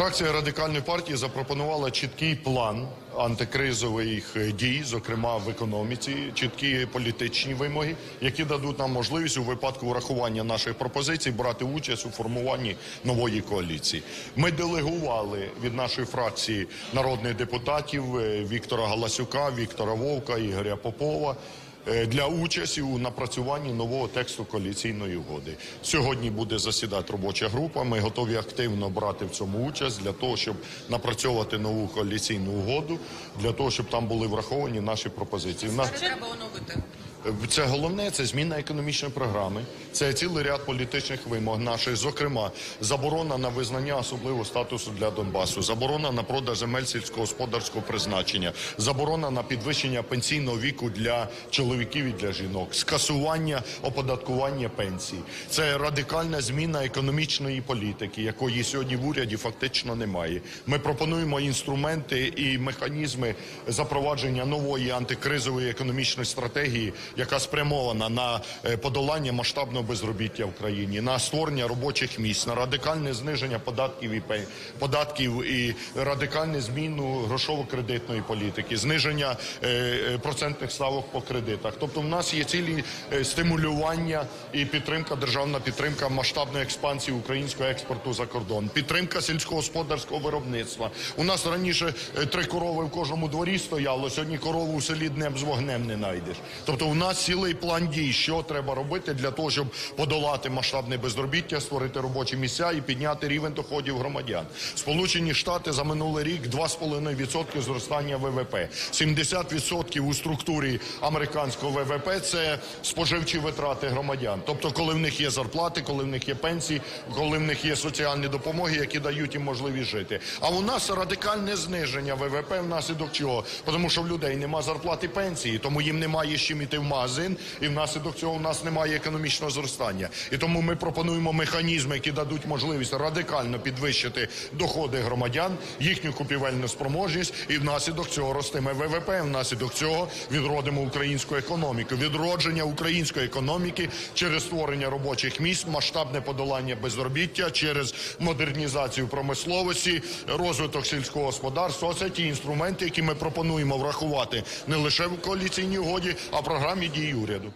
Фракція радикальної партії запропонувала чіткий план антикризових дій, зокрема в економіці, чіткі політичні вимоги, які дадуть нам можливість у випадку врахування наших пропозицій брати участь у формуванні нової коаліції. Ми делегували від нашої фракції народних депутатів е, Віктора Галасюка, Віктора Вовка, Ігоря Попова для участі у напрацюванні нового тексту коаліційної угоди. Сьогодні буде засідати робоча група. Ми готові активно брати в цьому участь для того, щоб напрацьовувати нову коаліційну угоду, для того, щоб там були враховані наші пропозиції. Нас Треба оновити. Це головне, це зміна економічної програми, це цілий ряд політичних вимог наших, зокрема, заборона на визнання особливого статусу для Донбасу, заборона на продаж земель сільськогосподарського призначення, заборона на підвищення пенсійного віку для чоловіків і для жінок, скасування оподаткування пенсій. Це радикальна зміна економічної політики, якої сьогодні в уряді фактично немає. Ми пропонуємо інструменти і механізми запровадження нової антикризової економічної стратегії, яка спрямована на е, подолання масштабного безробіття в країні, на створення робочих місць, на радикальне зниження податків і податків і радикальну зміну грошово-кредитної політики, зниження е, е, процентних ставок по кредитах. Тобто, в нас є цілі стимулювання і підтримка, державна підтримка масштабної експансії українського експорту за кордон, підтримка сільськогосподарського виробництва. У нас раніше три корови в кожному дворі стояло. Сьогодні корову в селі днем з вогнем не знайдеш. Тобто, у нас цілий план дій, що треба робити для того, щоб подолати масштабне безробіття, створити робочі місця і підняти рівень доходів громадян. Сполучені Штати за минулий рік 2,5% зростання ВВП, 70% у структурі американського ВВП – це споживчі витрати громадян. Тобто, коли в них є зарплати, коли в них є пенсії, коли в них є соціальні допомоги, які дають їм можливість жити. А у нас радикальне зниження ВВП внаслідок чого? Тому що в людей нема зарплати пенсії, тому їм немає з чим іти в магазин, і внаслідок цього у нас немає економічного зростання. І тому ми пропонуємо механізми, які дадуть можливість радикально підвищити доходи громадян, їхню купівельну спроможність, і внаслідок цього ростиме ВВП. Внаслідок цього відродимо українську економіку. Відродження української економіки через створення робочих місць, масштабне подолання безробіття, через модернізацію промисловості, розвиток сільського господарства. Оце ті інструменти, які ми пропонуємо врахувати не лише в коаліційній угоді, а в програмі дій уряду.